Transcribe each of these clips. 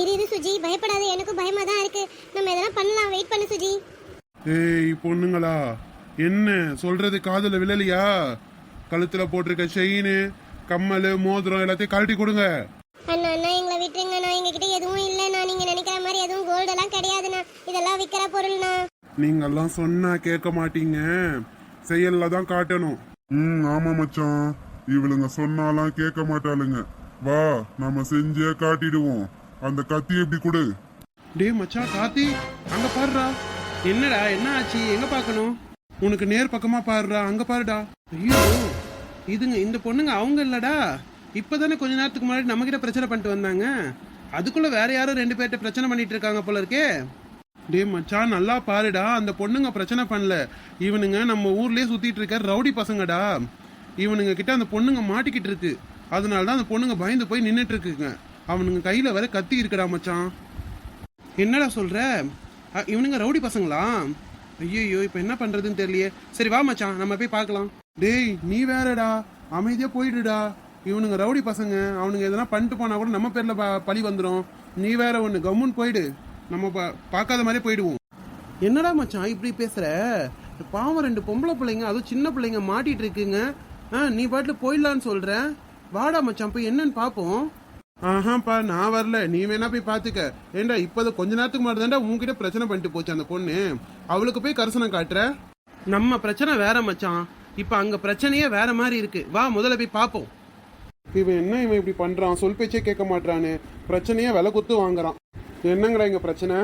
இரு இரு சுஜி. பயப்படாத. எனக்கும் பயமா தான் இருக்கு. நம்ம இதெல்லாம் பண்ணலாம். வெயிட் பண்ணு சுஜி. ஏய் பொண்ணுங்களா. என்ன? சொல்றது காதுல விழலையா? கழுத்துல போட்டிருக்க செயின் கம்மல் மோதிரம் எல்லாத்தையும் கழட்டி கொடுங்க. அண்ணா அண்ணா எங்களை விட்டுருங்க நான் எங்ககிட்ட எதுவும் இல்லைண்ணா நீங்க நினைக்கிற மாதிரி எதுவும் கோல்டெல்லாம் கிடையாதுண்ணா இதெல்லாம் விற்கிற பொருள்ண்ணா நீங்கெல்லாம் சொன்னா கேட்க மாட்டீங்க. செயல்ல தான் காட்டணும். ம் ஆமா மச்சான். இவளுங்க சொன்னாலாம் கேட்க மாட்டாளுங்க. வா நம்ம செஞ்சே காட்டிடுவோம். அந்த கத்தி எப்படி கொடு. டேய் மச்சான் காத்தி அங்க பாருடா. என்னடா என்ன ஆச்சு? எங்க பார்க்கணும் உனக்கு நேர் பக்கமா பாருடா அங்க பாருடா. ஐயோ இதுங்க இந்த பொண்ணுங்க அவங்க இல்லடா. இப்பதானே கொஞ்ச நேரத்துக்கு முன்னாடி நம்ம கிட்ட பிரச்சனை பண்ணிட்டு வந்தாங்க. அதுக்குள்ள வேற யாரும் ரெண்டு பேர்ட்ட பிரச்சனை பண்ணிட்டு இருக்காங்க போல இருக்கே. டே மச்சான் நல்லா பாருடா. அந்த பொண்ணுங்க பிரச்சனை பண்ணல. இவனுங்க நம்ம ஊர்லயே சுத்திட்டு இருக்க ரவுடி பசங்கடா. இவனுங்க கிட்ட அந்த பொண்ணுங்க மாட்டிக்கிட்டு இருக்கு. அதனால தான் அந்த பொண்ணுங்க பயந்து போய் நின்றுட்டு இருக்குங்க. அவனுங்க கையில் வேற கத்தி இருக்கடா மச்சான். என்னடா சொல்கிற இவனுங்க ரவுடி பசங்களா? ஐயோ இப்போ என்ன பண்ணுறதுன்னு தெரியலையே. சரி வா மச்சான். நம்ம போய் பார்க்கலாம். டேய் நீ வேறடா. அமைதியாக போயிடுடா. இவனுங்க ரவுடி பசங்க அவனுங்க எதனா பண்ணிட்டு போனால் கூட நம்ம பேரில் ப- பழி வந்துடும் நீ வேற ஒன்று கம்முன்னு போயிடு. நம்ம பா- பார்க்காத மாதிரி போயிடுவோம். என்னடா மச்சான் இப்படி பேசுகிற பாவம் ரெண்டு பொம்பளை பிள்ளைங்க அதுவும் சின்ன பிள்ளைங்க மாட்டிகிட்டு இருக்குங்க. ஆ, நீ பாட்டில் போயிடலான்னு சொல்கிறேன் வாடா மச்சான் போய் என்னன்னு பார்ப்போம் ஆஹாப்பா நான் வரல. நீ வேணா போய் பாத்துக்க. ஏண்டா இப்பதான் கொஞ்ச நேரத்துக்கு முன்னாடி தான்டா உன்கிட்ட பிரச்சனை பண்ணிட்டு போச்சு அந்த பொண்ணு. அவளுக்கு போய் கரிசனம் காட்டுற? நம்ம பிரச்சனை வேற மச்சான். இப்ப அங்க பிரச்சனையே வேற மாதிரி இருக்கு. வா முதல்ல போய் பாப்போம். இவன் என்ன இவன் இப்படி பண்றான்? சொல் பேச்சே கேட்க மாட்டான்னு பிரச்சனையே விலை குத்து வாங்குறான். என்னங்கடா இங்க பிரச்சனை?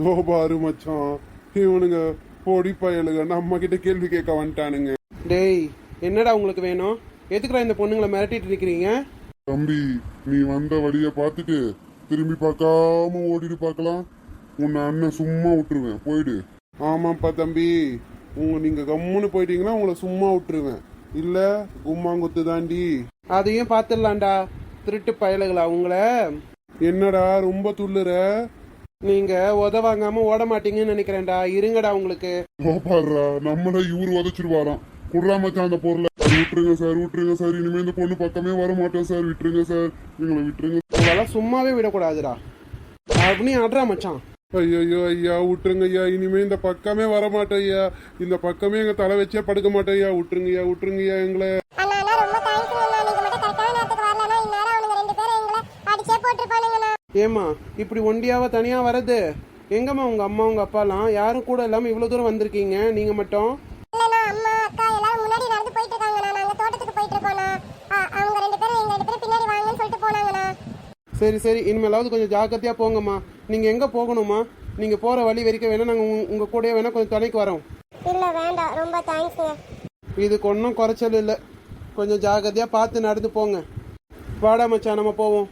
தோ பாரு மச்சான். இவனுங்க பொடி பயலுங்க நம்ம கிட்ட கேள்வி கேட்க வந்துட்டானுங்க. டேய் என்னடா உங்களுக்கு வேணும்? எதுக்குடா இந்த பொண்ணுங்களை மிரட்டிட்டு இருக்கிறீங்க? தம்பி நீ வந்த வழிய பார்த்துட்டு திரும்பி பார்க்காம ஓடிட்டு பார்க்கலாம். உன்னை அண்ணன் சும்மா விட்டுருவேன். போயிடு. ஆமாப்பா தம்பி. உங்க நீங்க கம்முன்னு போயிட்டீங்கன்னா உங்களை சும்மா விட்டுருவேன். இல்ல கும்மாங்குத்து தாண்டி. அதையும் பார்த்துடலாம்டா. திருட்டு பயலுகளா உங்கள? என்னடா ரொம்ப துள்ளுற? நீங்க உத வாங்காம ஓட மாட்டீங்கன்னு நினைக்கிறேன்டா. இருங்கடா உங்களுக்கு. நம்மள இவரு உதச்சிருவாராம் குடுறா மச்சான் அந்த பொருளை. விட்டுருங்க சார் விட்டுருங்க சார். இனிமே இந்த பொண்ணு பக்கமே வர மாட்டோம் சார். விட்டுருங்க சார். எங்களை விட்டுருங்க. உங்களெல்லாம் சும்மாவே விடக்கூடாதுடா. அப்படின்னு ஆடுறா மச்சான். ஐயோ ஐயா விட்டுருங்க ஐயா. இனிமே இந்த பக்கமே வர மாட்டேன் ஐயா. இந்த பக்கமே எங்க தலை வச்சே படுக்க மாட்டேன் ஐயா. விட்டுருங்க ஐயா. விட்டுருங்க ஐயா எங்களை. அண்ணா அண்ணா ரொம்ப தேங்க்ஸ் அண்ணா. நீங்க மட்டும் கரெக்டான நேரத்துக்கு வரலனா இந்நேரம் அவனுங்க ரெண்டு பேரும் எங்களை அடிச்சே போட்டுருப்பானுங்கண்ணா ஏமா இப்படி ஒண்டியாவா தனியா வரது? எங்கம்மா உங்க அம்மா உங்க அப்பாலாம்? யாரும் கூட இல்லாம இவ்வளவு தூரம் வந்திருக்கீங்க. நீங்க மட்டும் இல்லண்ணா அம்மா அக்கா எல்லாரும் முன்னாடி நடந்து போயிட்டு இருக்காங்கண்ணா நாங்க தோட்டத்துக்கு போயிட்டு இருக்கோம்ண்ணா அ- அவங்க ரெண்டு பேரும் எங்க ரெண்டு பேரும் பின்னாடி வாங்கன்னு சொல்லிட்டு போனாங்கண்ணா சரி சரி இனிமேலாவது கொஞ்சம் ஜாக்கிரதையா போங்கம்மா. நீங்க எங்க போகணுமா நீங்க போற வழி வரைக்கும் வேணா நாங்க உங்க- உங்க கூடயே வேணா கொஞ்சம் துணைக்கு வரோம். இல்ல வேண்டாம். ரொம்ப தேங்க்ஸ்ங்க இதுக்கு ஒன்றும் குறைச்சல் இல்லை. கொஞ்சம் ஜாக்கிரதையா பார்த்து நடந்து போங்க. வாடா மச்சான் நம்ம போவோம்.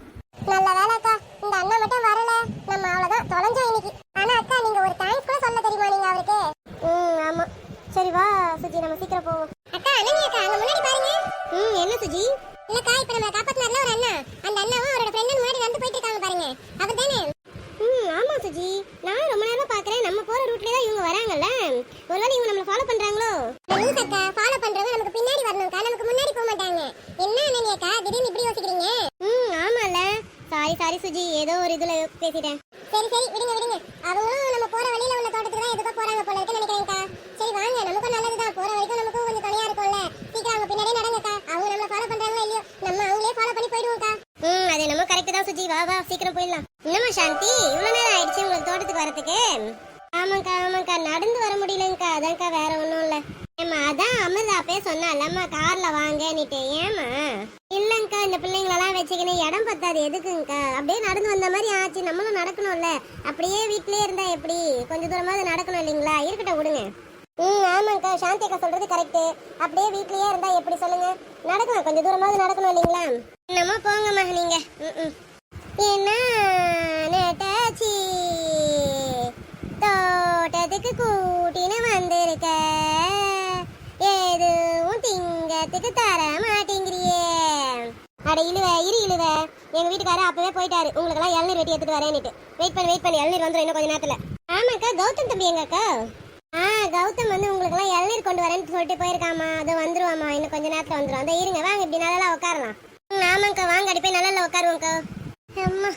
நல்ல வேலை அக்கா. இந்த அண்ணா மட்டும் வரல. நம்ம அவ்வளவுதான் தொலைஞ்சோம் இன்னைக்கு. ஆனா அக்கா நீங்க ஒரு தேங்க்ஸ் கூட சொல்ல தெரியுமா நீங்க அவருக்கு? ம் ஆமா. சரி வா சுஜி. நம்ம சீக்கிரம் போவோம். அக்கா அண்ணா அக்கா அங்க முன்னாடி பாருங்க. ம் என்ன சுஜி? இல்லக்கா இப்ப நம்ம காப்பாத்தினார்ல ஒரு அண்ணா. அந்த அண்ணாவும் அவர் தானே ம் ஆமா சுஜி. நான் ரொம்ப நேரம் பாக்குறேன் நம்ம போற ரூட்லயே தான் இவங்க வராங்கல்ல. ஒருவேளை இவங்க நம்மள ஃபாலோ பண்றாங்களோ? அக்கா. ஃபாலோ பண்றவங்க நமக்கு பின்னாடி வரணும்க்கா நமக்கு முன்னாடி போக மாட்டாங்க. என்ன அண்ணன் அக்கா? திடீர்னு இப்படி யோசிக்கிறீங்க? ம் ஆமால சாரி சாரி சுஜி. ஏதோ ஒரு இதுல பேசிட்டேன் சரி சரி விடுங்க விடுங்க அவங்களும் நம்ம போற வழியில உள்ள தோட்டத்துக்கு தான் எதுக்கோ போறாங்க போல இருக்கு நினைக்கிறேன்க்கா சரி வாங்க நமக்கும் நல்லதுதான் போற வரைக்கும் நமக்கும் கொஞ்சம் துணையா இருக்கும்ல சீக்கிரம் அவங்க பின்னாடியே நடங்கக்கா அவங்க நம்மள ஃபாலோ பண்றாங்களோ இல்லையோ நம்ம அவங்களே ஃபாலோ பண்ணி போயிடுவோம்க்கா ம் அது நம்ம கரெக்ட் தான் சுஜி வா வா சீக்கிரம் போயிடலாம். என்னம்மா சாந்தி? இவ்வளவு நேரம் ஆயிடுச்சு உங்களுக்கு தோட்டத்துக்கு வரதுக்கு ஆமாக்கா ஆமாக்கா. நடந்து வர முடியலங்கக்கா அதான்க்கா வேற ஒன்றும் இல்லை. ஏம்மா அதான் அமிர்தா அப்பே சொன்னாலம்மா கார்ல வாங்கன்னுட்டு. ஏம்மா? இல்லைங்கக்கா இந்த பிள்ளைங்களெல்லாம் வச்சுக்கின்னு இடம் பத்தாது எதுக்குங்கக்கா அப்படியே நடந்து வந்த மாதிரி ஆச்சு. நம்மளும் நடக்கணும்ல. அப்படியே வீட்டிலே இருந்தா எப்படி? கொஞ்ச தூரமாவது நடக்கணும் இல்லைங்களா? இருக்கட்டும் விடுங்க. ம் ஆமாங்கக்கா சாந்தி அக்கா சொல்றது கரெக்டு அப்படியே வீட்லயே இருந்தா எப்படி சொல்லுங்க? நடக்கணும் கொஞ்சம் தூரமாவது நடக்கணும் இல்லைங்களா? என்னமோ போங்கம்மா நீங்க. ம், ம். என்ன நேட்டாச்சி? தோட்டத்துக்கு கூட்டின்னு வந்திருக்க. எதுவும் திங்கத்துக்கு தர மாட்டேங்கிறியே. அட இழுவ இரு இழுவ. எங்க வீட்டுக்காரர் அப்பவே போயிட்டாரு. உங்களுக்கு எல்லாம் இளநீர் வெட்டி எடுத்துட்டு வரேன்னுட்டு. வெயிட் பண்ணி வெயிட் பண்ணி. இளநீர் வந்துடும் இன்னும் கொஞ்ச நேரத்துல. ஆமாக்கா கௌதம் தம்பி எங்கக்கா? ஆ கௌதம் வந்து உங்களுக்கு எல்லாம் இளநீர் கொண்டு வரேன்னு சொல்லிட்டு போயிருக்காமா? அது வந்துருவாமா. இன்னும் கொஞ்ச நேரத்துல வந்துடும் அந்த இருங்க வாங்க இப்படி நல்லா உட்காரலாம் ம், ஆமாங்கக்கா வாங்க அடி போய் நல்லா உட்காருவோம்க்கா அம்மா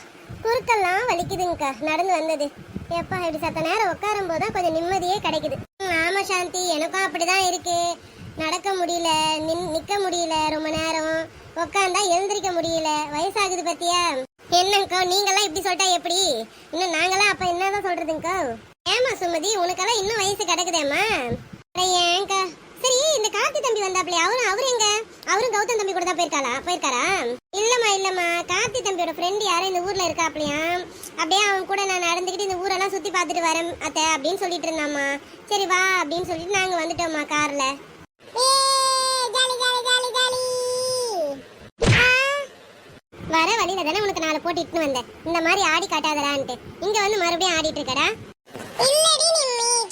குறுக்கெல்லாம் வலிக்குதுங்கக்கா. நடந்து வந்தது. எப்பா இப்படி சத்த நேரம் உட்காரும் போது கொஞ்சம் நிம்மதியே கிடைக்குது. ஆமா சாந்தி. எனக்கும் அப்படிதான் இருக்கு. நடக்க முடியல நின் நிக்க முடியல ரொம்ப நேரம். உட்காந்தா எழுந்திருக்க முடியல. வயசாகுது பத்தியா? என்னங்கோ நீங்களாம் இப்படி சொல்லிட்டா எப்படி? இன்னும் நாங்களாம் அப்ப என்னதான் சொல்றதுங்கோ? ஏமா சுமதி உனக்கெல்லாம் இன்னும் வயசு கிடக்குதேம்மா? ஏங்கா. சரி இந்த கார்த்தி தம்பி வந்தாப்லையே? அவரும் அவரு எங்க? அவரும் கௌதம் தம்பி கூட தான் போயிருக்காளா? போயிருக்காரா? இல்லைம்மா கார்த்தி தம்பியோட ஃப்ரெண்ட் யாரும் இந்த ஊர்ல இருக்காப்லையா? அப்படியே அவன் கூட நான் நடந்துக்கிட்டு இந்த ஊரெல்லாம் சுத்தி பார்த்துட்டு வரேன் அத்தை அப்படின்னு சொல்லிட்டு இருந்தாம்மா. சரி வா அப்படின்னு சொல்லிட்டு நாங்க வந்துட்டோம்மா காரில். வர வழியில தானே உனக்கு நாலு போட்டு இட்டுன்னு வந்தேன். இந்த மாதிரி ஆடி காட்டாதடான்ட்டு இங்க வந்து மறுபடியும் ஆடிட்டு இருக்கடா? இல்லடி நீ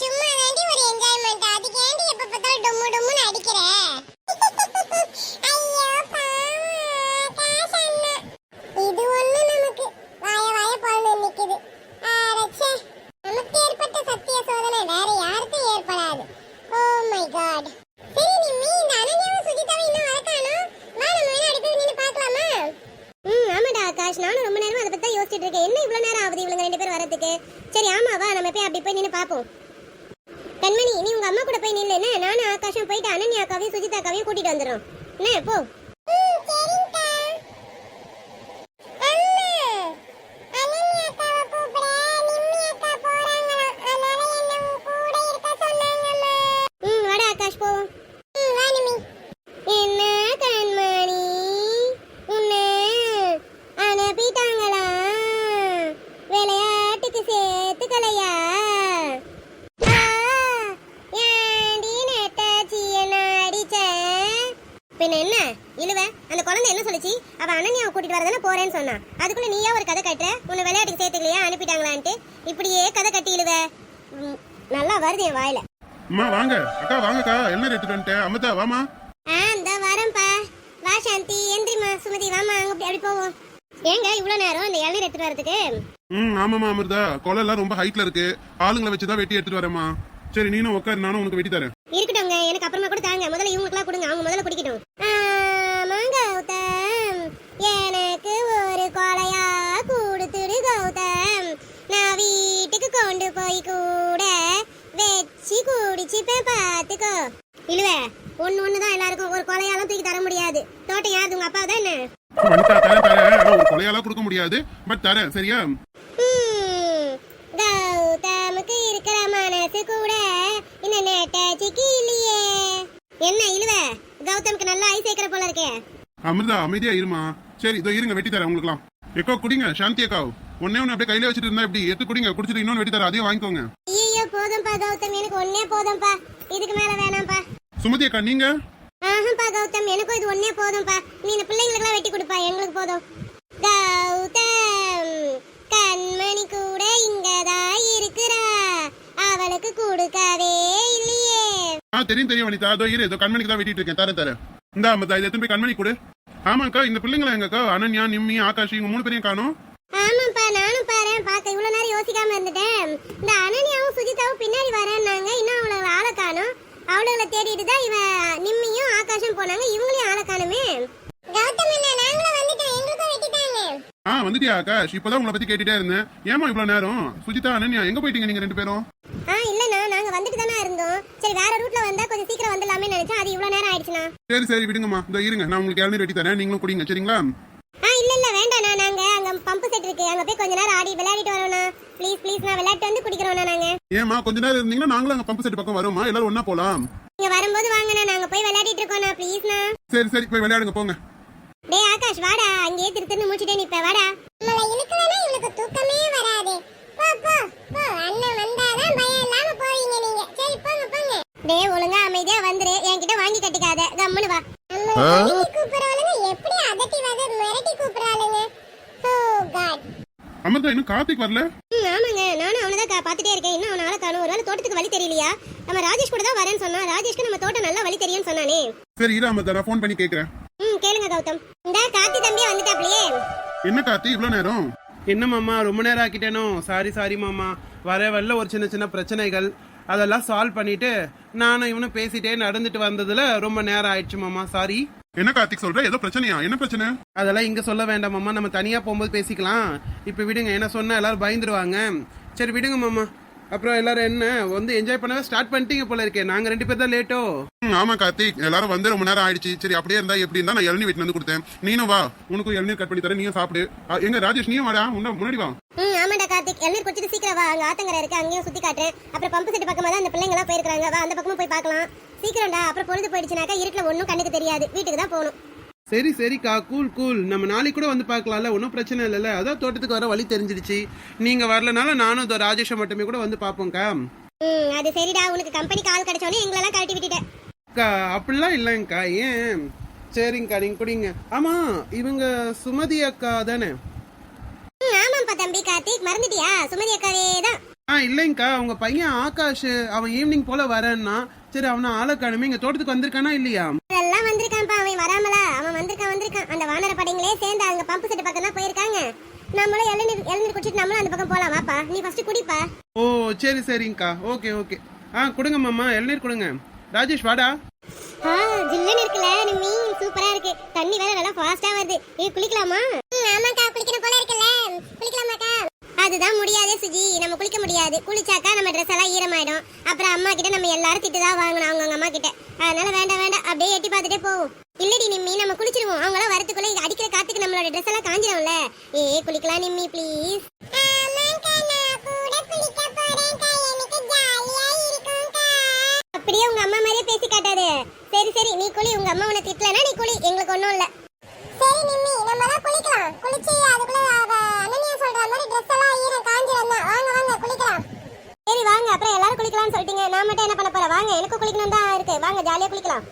சும்மா தாண்டி ஒரு என்ஜாய்மெண்ட் அதுக்கு ஏண்டி எப்ப பார்த்தாலும் டொம்மு டொம்முன்னு அடிக்கிற ஐயோ பாவம் காசு அண்ணா இது ஒண்ணு நமக்கு வாய வாய பொழுது நிக்குது அடச்சே நமக்கு ஏற்பட்ட சத்திய சோதனை வேற யாருக்கும் ஏற்படாது ஓ மை காட் சரி நிம்மி இந்த அனன்யாவும் சுஜிதாவும் இன்னும் வரக்கானோ வா நம்ம வேணா அடி போய் நின்னு பார்க்கலாமா ம் ஆமாடா ஆகாஷ் நானும் ரொம்ப நேரமா அதை பத்தி தான் யோசிச்சுட்டு இருக்கேன் என்ன இவ்வளவு நேரம் ஆகுது இவங்க ரெண்டு பேரும் வரதுக்கு சரி ஆமா வா நம்ம போய் அப்படி போய் நின்னு பாப்போம் கண்மணி நீ உங்க அம்மா கூட போய் நில்லு என்ன நானும் ஆகாஷும் போயிட்டு அனன்யா அக்காவையும் சுஜிதா அக்காவையும் கூட்டிட்டு வந்துடும் என்ன போ ம் வாடா ஆகாஷ் போவோம் ம் வா நிமி என்ன கண்மணி உன்னை அனுப்பிட்டாங்களா விளையாட்டுக்கு சேர்த்துக்கலையா ஆ, ஏண்டி நெட்டாச்சிய நாடிச்ச? பின்ன என்ன? இழுவ? அந்த குழந்தை என்ன சொல்லுச்சு? அவ அனன்யாவை கூட்டிட்டு வரதானே போறேன்னு சொன்னா. அதுக்குள்ள நீயா ஒரு கதை கட்டுற? உன்னை விளையாட்டுக்கு சேர்த்துக்கலையா? அனுப்பிட்டாங்களான்ட்டு. இப்படியே கதை கட்டி இழுவ. நல்லா வருது என் வாயில. அம்மா வாங்க. அக்கா வாங்கக்கா. என்ன எடுத்துட்டு வந்துட்டேன் அமிர்தா வாமா ஆ இந்த வரேன்ப்பா. வா சாந்தி. எந்திரிமா சுமதி வாமா அங்க அப்படி அப்படி போவோம். ஏங்க இவ்வளவு நேரம் இந்த இளநீர் எடுத்துட்டு வரதுக்கு? ம் ஆமாமா அமிர்தா. கொலை எல்லாம் ரொம்ப ஹைட்ல இருக்கு. ஆளுங்களை வச்சுதான் வெட்டி எடுத்துட்டு வரேம்மா. சரி நீனும் உட்காரு நானும் உனக்கு வெட்டி தரேன் இருக்கட்டும்ங்க எனக்கு அப்புறமா கூட தாங்க முதல்ல இவங்களுக்குலாம் கொடுங்க அவங்க முதல்ல குடிக்கட்டும் ஆமாங்க கௌதம் எனக்கு ஒரு கொலையா கொடுத்துடு கௌதம் நான் வீட்டுக்கு கொண்டு போய் கூட வச்சு குடிச்சுப்பேன் பாத்துக்கோ இழுவ ஒண்ணு ஒண்ணுதான் எல்லாருக்கும் ஒரு கொலையாலாம் தூக்கி தர முடியாது. தோட்டம் யாரு உங்க அப்பா தான்? வனிதா தரேன் தரேன். ஆனா ஒரு கொலையாலாம் கொடுக்க முடியாது. பட் தரேன் சரியா? கௌதமுக்கு இருக்கிற மனசு கூட இந்த நெட்டாச்சிக்கு இல்லையே என்ன இழுவ கௌதமுக்கு நல்லா ஐ சேர்க்கிற போல இருக்கே. அமிர்தா அமைதியா இருமா. சரி இதோ இருங்க வெட்டி தரேன் உங்களுக்குலாம் எக்கோ குடிங்க. சாந்தி அக்கா. ஒன்னே ஒன்று அப்படியே கையில வச்சுட்டு இருந்தா இப்படி எடுத்து குடிங்க. குடிச்சிட்டு இன்னொன்று வெட்டி தரேன். அதையும் வாங்கிக்கோங்க. ஐயோ போதும்பா கௌதம். எனக்கு ஒன்னே போதும்பா. இதுக்கு மேல வேணாம்ப்பா சுமதி அக்கா நீங்க? ஆஹாப்பா கௌதம். எனக்கும் இது ஒன்னே போதும்பா. நீ இந்த பிள்ளைங்களுக்குலாம் வெட்டி கொடுப்பா. எங்களுக்கு போதும். கௌதம் கண்மணி கூட இங்கதான் இருக்கிறா. அவளுக்கு கொடுக்கவே இல்லையே. ஆ தெரியும் தெரியும் வனிதா. அதோ இரு இதோ கண்மணிக்கு தான் வெட்டிட்டு இருக்கேன். தரேன் தரேன். இந்த இதை போய் கண்மணி கொடு. ஆமாக்கா இந்த பிள்ளைங்களா எங்கக்கா? அனன்யா நிம்மி ஆகாஷ் இவங்க மூணு பேரையும் காணும். ஆமாப்பா நானும் பாரேன். பார்க்க இவ்வளவு நேரம் யோசிக்காம இருந்துட்டேன். இந்த அனன்யாவும் சுஜிதாவும் பின்னாடி வரேன்னாங்க இன்னும் அவளை ஆளை காணும். அவளுகளை தேடிட்டு தான் இவ நிம்மியும் ஆகாஷும் போனாங்க. இவங்களையும் ஆளை காணுமே. ஆ வந்துட்டியா ஆகாஷ்? இப்பதான் உங்களை பத்தி கேட்டுட்டே இருந்தேன். ஏமா இவ்வளவு நேரம்? சுஜிதா அனன்யா எங்க போயிட்டீங்க நீங்க ரெண்டு பேரும்? ஆ இல்லண்ணா. நாங்க வந்துட்டு தானே சரி வேற ரூட்ல வந்தா கொஞ்சம் சீக்கிரம் வந்துடலாமே நினைச்சேன். அது இவ்வளவு நேரம் ஆயிடுச்சுண்ணா. சரி சரி விடுங்கம்மா. இதோ இருங்க. நான் உங்களுக்கு இளநீர் வெட்டி தரேன். நீங்களும் குடிங்க. சரிங்களா? ஆ இல்ல இல்ல வேண்டாண்ணா. நாங்க அங்க பம்பு செட் இருக்கு. அங்க போய் கொஞ்ச நேரம் ஆடி விளையாடிட்டு வரோம்ண்ணா ப்ளீஸ் ப்ளீஸ் நான் விளையாட்டு வந்து குடிக்கிறோம்ண்ணா நாங்க. ஏமா கொஞ்ச நேரம் இருந்தீங்கன்னா நாங்களும் அங்க பம்பு செட் பக்கம் வரோமா எல்லாரும் ஒண்ணா போலாம். நீங்க வரும்போது வாங்கண்ணா. நாங்க போய் விளையாடிட்டு இருக்கோம்ண்ணா. ப்ளீஸ்ண்ணா சரி சரி போய் விளையாடுங்க போங்க. டேய் ஆகாஷ் வாடா. அங்கேயே திரு திருன்னு முடிச்சுட்டே நிப்ப. வாடா. நம்மள இழுக்க வேணா இவனுக்கு தூக்கமே வராது போ போ போ அண்ணன் வந்தாதான் பயம் இல்லாம போவீங்க நீங்க சரி போங்க டேய் ஒழுங்கா அமைதியா வந்துரு. என்கிட்ட வாங்கி கட்டிக்காத. கம்முனு வா. கூப்பிடுறாளுங்க. எப்படி அதட்டி வந்து மிரட்டி கூப்பிடுறாளுங்க? ஓ காட் அமிர்தா இன்னும் கார்த்திக் வரல? ஆமாங்க. நானும் அவனை தான் பார்த்துட்டே இருக்கேன். இன்னும் அவனால காணும். தோட்டத்துக்கு வழி தெரியலையா? நம்ம ராஜேஷ் கூட தான் வரேன்னு சொன்னா ராஜேஷ்க்கு நம்ம தோட்டம் நல்லா வழி தெரியும்னு சொன்னானே. சரி இரு அமிர்தா நான் ஃபோன் பண்ணி கேக்குறேன். ம் கேளுங்க கௌதம். இந்த கார்த்தி தம்பி வந்துட்டாப்லையே. என்ன கார்த்தி இவ்வளவு நேரம்? என்ன மாமா ரொம்ப நேரம் ஆக்கிட்டேனோ? சாரி சாரி மாமா. வர வரல ஒரு சின்ன சின்ன பிரச்சனைகள். அதெல்லாம் சால்வ் பண்ணிட்டு நானும் இவனும் பேசிட்டே நடந்துட்டு வந்ததுல ரொம்ப நேரம் ஆயிடுச்சு மாமா. சாரி என்ன கார்த்திக் சொல்ற? ஏதோ பிரச்சனையா? என்ன பிரச்சனை? அதெல்லாம் இங்க சொல்ல வேண்டாம் மாமா. நம்ம தனியா போகும்போது பேசிக்கலாம். இப்ப விடுங்க. என்ன சொன்னா எல்லாரும் பயந்துருவாங்க. சரி விடுங்க மாமா. அப்புறம் எல்லாரும் என்ன? வந்து என்ஜாய் பண்ணவே ஸ்டார்ட் பண்ணிட்டீங்க போல இருக்கே. நாங்க ரெண்டு பேர் தான் லேட்டோ ஆமா கார்த்திக் எல்லாரும் வந்து ரொம்ப நேரம் ஆயிடுச்சு. சரி அப்படியே இருந்தா எப்படி நான் இளநீ வீட்டுல வந்து கொடுத்தேன். நீனும் வா. உனக்கும் இளநீர் கட் பண்ணி தரேன். நீயும் சாப்பிடு. எங்க ராஜேஷ் நீயும் வாடா. முன்ன- முன்னாடி வா. ம் ஆமாடா கார்த்திக். எண்ணெய் குடிச்சிட்டு சீக்கிரம் வா. அங்க ஆத்தங்கரை இருக்கு. அங்கேயும் சுத்தி காட்டுறேன். அப்புறம் பம்பு செட்டு பக்கமா தான் அந்த பிள்ளைங்க எல்லாம் போயிருக்காங்க வா அந்த பக்கமும் போய் பார்க்கலாம். சீக்கிரம்டா. அப்புறம் பொழுது போயிடுச்சுனாக்கா இருட்டுல ஒண்ணும் கண்ணுக்கு தெரியாது. வீட்டுக்கு தான் போகணும். சரி சரிக்கா கூல் கூல் நம்ம நாளைக்கு கூட வந்து பார்க்கலாம்ல ஒன்றும் பிரச்சனை இல்லைல்ல. அதான் தோட்டத்துக்கு வர வழி தெரிஞ்சிடுச்சு. நீங்க வரலனால நானும் இதோ ராஜேஷை மட்டுமே கூட வந்து பார்ப்போம்க்கா. ம் அது சரிடா. உனக்கு கம்பெனி கால் கிடைச்சோன்னே எங்களெல்லாம் கழட்டி விட்டுட்டேன். அக்கா அப்படிலாம் இல்லைங்கக்கா. ஏன்? சரிங்கக்கா நீங்க குடிங்க. ஆமா இவங்க சுமதி அக்கா தானே? ம் ஆமாப்பா தம்பி கார்த்திக். மறந்துட்டியா? சுமதி அக்காவே தான். ஆ இல்லைங்கக்கா. உங்க பையன் ஆகாஷ் அவன் ஈவினிங் போல வரேன்னா. சரி அவனை ஆளை காணுமே. இங்க தோட்டத்துக்கு வந்திருக்கானா இல்லையா? வானர படைங்களே சேர்ந்து அங்க பம்பு செட்டு பக்கம் தான் போயிருக்காங்க. நம்மளும் இளநீர் இளநீர் குடிச்சிட்டு நம்மளும் அந்த பக்கம் போலாம் வாப்பா. நீ ஃபர்ஸ்ட் குடிப்பா. ஓ சரி சரிங்கக்கா. Okay okay. ஆ கொடுங்க மாமா. இளநீர் கொடுங்க. ராஜேஷ் வாடா. ஆ ஜில்லுன்னு இருக்குல்ல நிம்மி சூப்பரா இருக்கு. தண்ணி வேற நல்லா ஃபாஸ்டா வருது. நீ குளிக்கலாமா? ஆமாக்கா குளிக்கணும் போல இருக்குல்ல. குளிக்கலாமாக்கா? அதுதான் முடியாதே சுஜி. நம்ம குளிக்க முடியாது. குளிச்சாக்கா நம்ம ட்ரெஸ் எல்லாம் ஈரமாயிடும். அப்புறம் அம்மா கிட்ட நம்ம எல்லாரும் திட்டு தான் வாங்கணும் அவங்க அம்மா கிட்ட அதனால வேண்டாம் வேண்டாம். அப்படியே எட்டி பார்த்துட்டே போவோம் இல்லடி நிம்மி நம்ம குளிச்சிருவோம். அவங்களாம் வரதுக்குள்ள இங்க அடிக்கிற காத்துக்கு நம்மளோட ட்ரெஸ் எல்லாம் காஞ்சிடும்ல ஏ குளிக்கலாம் நிம்மி ப்ளீஸ் அப்படியே உங்க அம்மா மாதிரியே பேசி காட்டாது. சரி சரி நீ குளி. உங்க அம்மா உன்னை திட்டலனா நீ குளி. எங்களுக்கு ஒண்ணும் இல்ல. சரி நிம்மி நம்ம எல்லாம் குளிக்கலாம். குளிச்சு அதுக்குள்ள அனன்யா சொல்ற மாதிரி Dress எல்லாம் ஈரம் காஞ்சிரும் தான் வாங்க வாங்க குளிக்கலாம். சரி வாங்க. அப்புறம் எல்லாரும் குளிக்கலாம்னு சொல்லிட்டீங்க. நான் மட்டும் என்ன பண்ண போறேன்? வாங்க எனக்கு குளிக்கணும் தான் இருக்கு. வாங்க ஜாலியா குளிக்கலாம்.